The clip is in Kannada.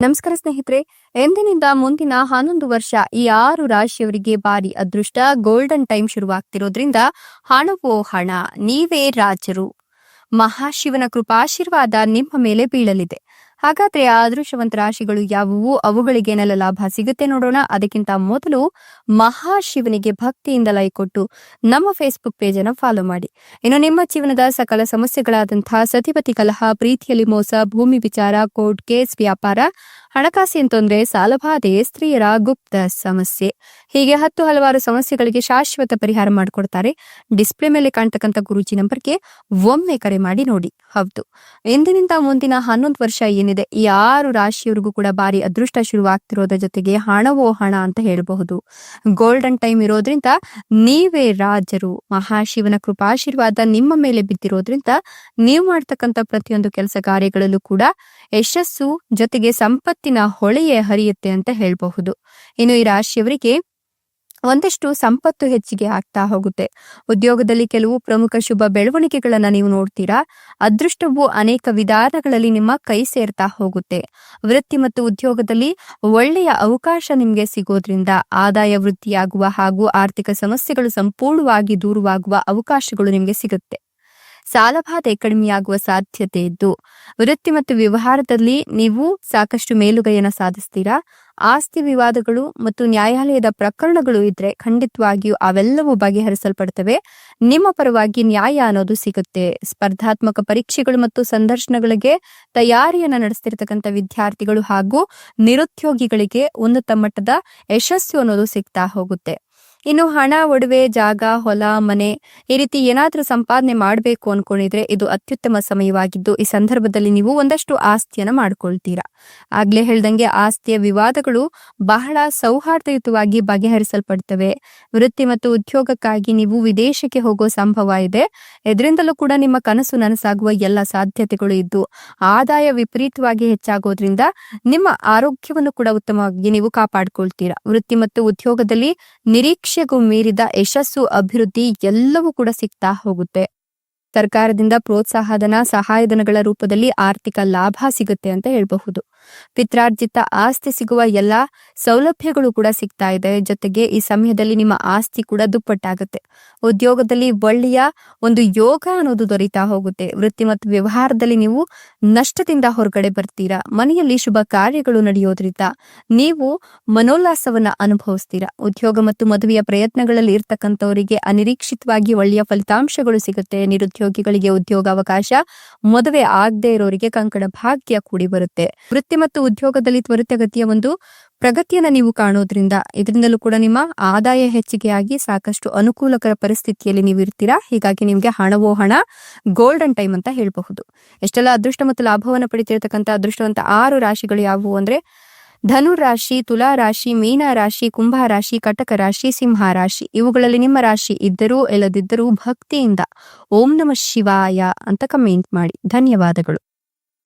ನಮಸ್ಕಾರ ಸ್ನೇಹಿತರೆ, ಎಂದಿನಿಂದ ಮುಂದಿನ ಹನ್ನೊಂದು ವರ್ಷ ಈ ಆರು ರಾಶಿಯವರಿಗೆ ಬಾರಿ ಅದೃಷ್ಟ ಗೋಲ್ಡನ್ ಟೈಮ್ ಶುರುವಾಗ್ತಿರೋದ್ರಿಂದ ಹಣವೋ ಹಣ, ನೀವೇ ರಾಜರು. ಮಹಾಶಿವನ ಕೃಪಾಶೀರ್ವಾದ ನಿಮ್ಮ ಮೇಲೆ ಬೀಳಲಿದೆ. ಹಾಗಾದ್ರೆ ಆ ಅದೃಷ್ಟವಂತ ರಾಶಿಗಳು ಯಾವುವು? ಅವುಗಳಿಗೇನೆಲ್ಲ ಲಾಭ ಸಿಗುತ್ತೆ ನೋಡೋಣ. ಅದಕ್ಕಿಂತ ಮೊದಲು ಮಹಾಶಿವನಿಗೆ ಭಕ್ತಿಯಿಂದ ಲೈ ಕೊಟ್ಟು ನಮ್ಮ ಫೇಸ್ಬುಕ್ ಪೇಜ್ ಅನ್ನು ಫಾಲೋ ಮಾಡಿ. ಇನ್ನು ನಿಮ್ಮ ಜೀವನದ ಸಕಲ ಸಮಸ್ಯೆಗಳಾದಂತಹ ಸತಿಪತಿ ಕಲಹ, ಪ್ರೀತಿಯಲ್ಲಿ ಮೋಸ, ಭೂಮಿ ವಿಚಾರ, ಕೋರ್ಟ್ ಕೇಸ್, ವ್ಯಾಪಾರ, ಹಣಕಾಸಿನ ತೊಂದರೆ, ಸಾಲಬಾಧೆ, ಸ್ತ್ರೀಯರ ಗುಪ್ತ ಸಮಸ್ಯೆ. ಹೀಗೆ ಹತ್ತು ಹಲವಾರು ಸಮಸ್ಯೆಗಳಿಗೆ ಶಾಶ್ವತ ಪರಿಹಾರ ಮಾಡಿಕೊಡ್ತಾರೆ. ಡಿಸ್ಪ್ಲೇ ಮೇಲೆ ಕಾಣ್ತಕ್ಕಂಥ ಗುರುಜಿ ನಂಬರ್ಗೆ ಒಮ್ಮೆ ಕರೆ ಮಾಡಿ ನೋಡಿ. ಹೌದು. ಎಂದಿನಿಂದ ಮುಂದಿನ ಹನ್ನೊಂದು ವರ್ಷ ಏನಿದೆ? ಈ ಆರು ರಾಶಿಯವರಿಗೂ ಕೂಡ ಬಾರಿ ಅದೃಷ್ಟ ಶುರುವಾಗ್ತಿರೋದ್ರ ಜೊತೆಗೆ ಹಣವೋ ಹಣ ಅಂತ ಹೇಳಬಹುದು. ಗೋಲ್ಡನ್ ಟೈಮ್ ಇರೋದ್ರಿಂದ ನೀವೇ ರಾಜರು. ಮಹಾಶಿವನ ಕೃಪಾಶೀರ್ವಾದ ನಿಮ್ಮ ಮೇಲೆ ಬಿದ್ದಿರೋದ್ರಿಂದ ನೀವು ಮಾಡ್ತಕ್ಕಂಥ ಪ್ರತಿಯೊಂದು ಕೆಲಸ ಕಾರ್ಯಗಳಲ್ಲೂ ಕೂಡ ಯಶಸ್ಸು ಜೊತೆಗೆ ಸಂಪತ್ತಿನ ಹೊಳೆಯೇ ಹರಿಯುತ್ತೆ ಅಂತ ಹೇಳಬಹುದು. ಇನ್ನು ಈ ರಾಶಿಯವರಿಗೆ ಒಂದಷ್ಟು ಸಂಪತ್ತು ಹೆಚ್ಚಿಗೆ ಆಗ್ತಾ ಹೋಗುತ್ತೆ. ಉದ್ಯೋಗದಲ್ಲಿ ಕೆಲವು ಪ್ರಮುಖ ಶುಭ ಬೆಳವಣಿಗೆಗಳನ್ನ ನೀವು ನೋಡ್ತೀರಾ? ಅದೃಷ್ಟವು ಅನೇಕ ವಿಧಾನಗಳಲ್ಲಿ ನಿಮ್ಮ ಕೈ ಸೇರ್ತಾ ಹೋಗುತ್ತೆ. ವೃತ್ತಿ ಮತ್ತು ಉದ್ಯೋಗದಲ್ಲಿ ಒಳ್ಳೆಯ ಅವಕಾಶ ನಿಮ್ಗೆ ಸಿಗೋದ್ರಿಂದ ಆದಾಯ ವೃದ್ಧಿಯಾಗುವ ಹಾಗೂ ಆರ್ಥಿಕ ಸಮಸ್ಯೆಗಳು ಸಂಪೂರ್ಣವಾಗಿ ದೂರವಾಗುವ ಅವಕಾಶಗಳು ನಿಮ್ಗೆ ಸಿಗುತ್ತೆ. ಸಾಲಬಾಧೆ ಕಡಿಮೆಯಾಗುವ ಸಾಧ್ಯತೆ ಇದ್ದು, ವೃತ್ತಿ ಮತ್ತು ವ್ಯವಹಾರದಲ್ಲಿ ನೀವು ಸಾಕಷ್ಟು ಮೇಲುಗೈಯನ್ನು ಸಾಧಿಸ್ತೀರಾ? ಆಸ್ತಿ ವಿವಾದಗಳು ಮತ್ತು ನ್ಯಾಯಾಲಯದ ಪ್ರಕರಣಗಳು ಇದ್ರೆ ಖಂಡಿತವಾಗಿಯೂ ಅವೆಲ್ಲವೂ ಬಗೆಹರಿಸಲ್ಪಡ್ತವೆ. ನಿಮ್ಮ ಪರವಾಗಿ ನ್ಯಾಯ ಅನ್ನೋದು ಸಿಗುತ್ತೆ. ಸ್ಪರ್ಧಾತ್ಮಕ ಪರೀಕ್ಷೆಗಳು ಮತ್ತು ಸಂದರ್ಶನಗಳಿಗೆ ತಯಾರಿಯನ್ನ ನಡೆಸ್ತಿರ್ತಕ್ಕಂಥ ವಿದ್ಯಾರ್ಥಿಗಳು ಹಾಗೂ ನಿರುದ್ಯೋಗಿಗಳಿಗೆ ಉನ್ನತ ಮಟ್ಟದ ಯಶಸ್ಸು ಅನ್ನೋದು ಸಿಗ್ತಾ ಹೋಗುತ್ತೆ. ಇನ್ನು ಹಣ, ಒಡವೆ, ಜಾಗ, ಹೊಲ, ಮನೆ ಈ ರೀತಿ ಏನಾದರೂ ಸಂಪಾದನೆ ಮಾಡಬೇಕು ಅನ್ಕೊಂಡಿದ್ರೆ ಇದು ಅತ್ಯುತ್ತಮ ಸಮಯವಾಗಿದ್ದು ಈ ಸಂದರ್ಭದಲ್ಲಿ ನೀವು ಒಂದಷ್ಟು ಆಸ್ತಿಯನ್ನು ಮಾಡ್ಕೊಳ್ತೀರಾ. ಆಗ್ಲೇ ಹೇಳ್ದಂಗೆ ಆಸ್ತಿಯ ವಿವಾದಗಳು ಬಹಳ ಸೌಹಾರ್ದಯುತವಾಗಿ ಬಗೆಹರಿಸಲ್ಪಡ್ತವೆ. ವೃತ್ತಿ ಮತ್ತು ಉದ್ಯೋಗಕ್ಕಾಗಿ ನೀವು ವಿದೇಶಕ್ಕೆ ಹೋಗೋ ಸಂಭವ ಇದೆ. ಇದರಿಂದಲೂ ಕೂಡ ನಿಮ್ಮ ಕನಸು ನನಸಾಗುವ ಎಲ್ಲ ಸಾಧ್ಯತೆಗಳು ಇದ್ದು ಆದಾಯ ವಿಪರೀತವಾಗಿ ಹೆಚ್ಚಾಗೋದ್ರಿಂದ ನಿಮ್ಮ ಆರೋಗ್ಯವನ್ನು ಕೂಡ ಉತ್ತಮವಾಗಿ ನೀವು ಕಾಪಾಡ್ಕೊಳ್ತೀರಾ. ವೃತ್ತಿ ಮತ್ತು ಉದ್ಯೋಗದಲ್ಲಿ ನಿರೀಕ್ಷೆಗೂ ಮೀರಿದ ಯಶಸ್ಸು ಅಭಿವೃದ್ಧಿ ಎಲ್ಲವೂ ಕೂಡ ಸಿಗ್ತಾ ಹೋಗುತ್ತೆ. ಸರ್ಕಾರದಿಂದ ಪ್ರೋತ್ಸಾಹಧನ, ಸಹಾಯಧನಗಳ ರೂಪದಲ್ಲಿ ಆರ್ಥಿಕ ಲಾಭ ಸಿಗುತ್ತೆ ಅಂತ ಹೇಳಬಹುದು. ಪಿತ್ರಾರ್ಜಿತ ಆಸ್ತಿ ಸಿಗುವ ಎಲ್ಲಾ ಸೌಲಭ್ಯಗಳು ಕೂಡ ಸಿಗ್ತಾ ಇದೆ. ಜೊತೆಗೆ ಈ ಸಮಯದಲ್ಲಿ ನಿಮ್ಮ ಆಸ್ತಿ ಕೂಡ ದುಪ್ಪಟ್ಟಾಗುತ್ತೆ. ಉದ್ಯೋಗದಲ್ಲಿ ಒಳ್ಳೆಯ ಒಂದು ಯೋಗ ಅನ್ನೋದು ದೊರೀತಾ ಹೋಗುತ್ತೆ. ವೃತ್ತಿ ಮತ್ತು ವ್ಯವಹಾರದಲ್ಲಿ ನೀವು ನಷ್ಟದಿಂದ ಹೊರಗಡೆ ಬರ್ತೀರಾ? ಮನೆಯಲ್ಲಿ ಶುಭ ಕಾರ್ಯಗಳು ನಡೆಯೋದ್ರಿಂದ ನೀವು ಮನೋಲ್ಲಾಸವನ್ನ ಅನುಭವಿಸ್ತೀರಾ? ಉದ್ಯೋಗ ಮತ್ತು ಮದುವೆಯ ಪ್ರಯತ್ನಗಳಲ್ಲಿ ಇರ್ತಕ್ಕಂಥವರಿಗೆ ಅನಿರೀಕ್ಷಿತವಾಗಿ ಒಳ್ಳೆಯ ಫಲಿತಾಂಶಗಳು ಸಿಗುತ್ತೆ. ನಿರುದ್ಯೋಗಿಗಳಿಗೆ ಉದ್ಯೋಗಾವಕಾಶ ಮದುವೆ ಆಗದೆ ಇರೋರಿಗೆ ಕಂಕಣ ಭಾಗ್ಯ ಕೂಡಿ ಬರುತ್ತೆ. ವೃತ್ತಿ ಮತ್ತು ಉದ್ಯೋಗದಲ್ಲಿ ತ್ವರಿತಗತಿಯ ಒಂದು ಪ್ರಗತಿಯನ್ನ ನೀವು ಕಾಣೋದ್ರಿಂದ ಇದರಿಂದಲೂ ಕೂಡ ನಿಮ್ಮ ಆದಾಯ ಹೆಚ್ಚಿಗೆಯಾಗಿ ಸಾಕಷ್ಟು ಅನುಕೂಲಕರ ಪರಿಸ್ಥಿತಿಯಲ್ಲಿ ನೀವು ಇರ್ತೀರಾ? ಹೀಗಾಗಿ ನಿಮಗೆ ಹಣವೋ ಹಣ ಗೋಲ್ಡನ್ ಟೈಮ್ ಅಂತ ಹೇಳಬಹುದು. ಎಷ್ಟೆಲ್ಲ ಅದೃಷ್ಟ ಮತ್ತು ಲಾಭವನ್ನು ಪಡಿತಿರತಕ್ಕಂಥ ಅದೃಷ್ಟವಂತ ಆರು ರಾಶಿಗಳು ಯಾವುವು ಅಂದ್ರೆ ಧನು ರಾಶಿ ತುಲಾ ರಾಶಿ ಮೀನ ರಾಶಿ ಕುಂಭ ರಾಶಿ ಕಟಕ ರಾಶಿ ಸಿಂಹ ರಾಶಿ ಇವುಗಳಲ್ಲಿ ನಿಮ್ಮ ರಾಶಿ ಇದ್ದರೂ ಇಲ್ಲದಿದ್ದರೂ ಭಕ್ತಿಯಿಂದ ಓಂ ನಮ ಶಿವಾಯ ಅಂತ ಕಮೆಂಟ್ ಮಾಡಿ. ಧನ್ಯವಾದಗಳು.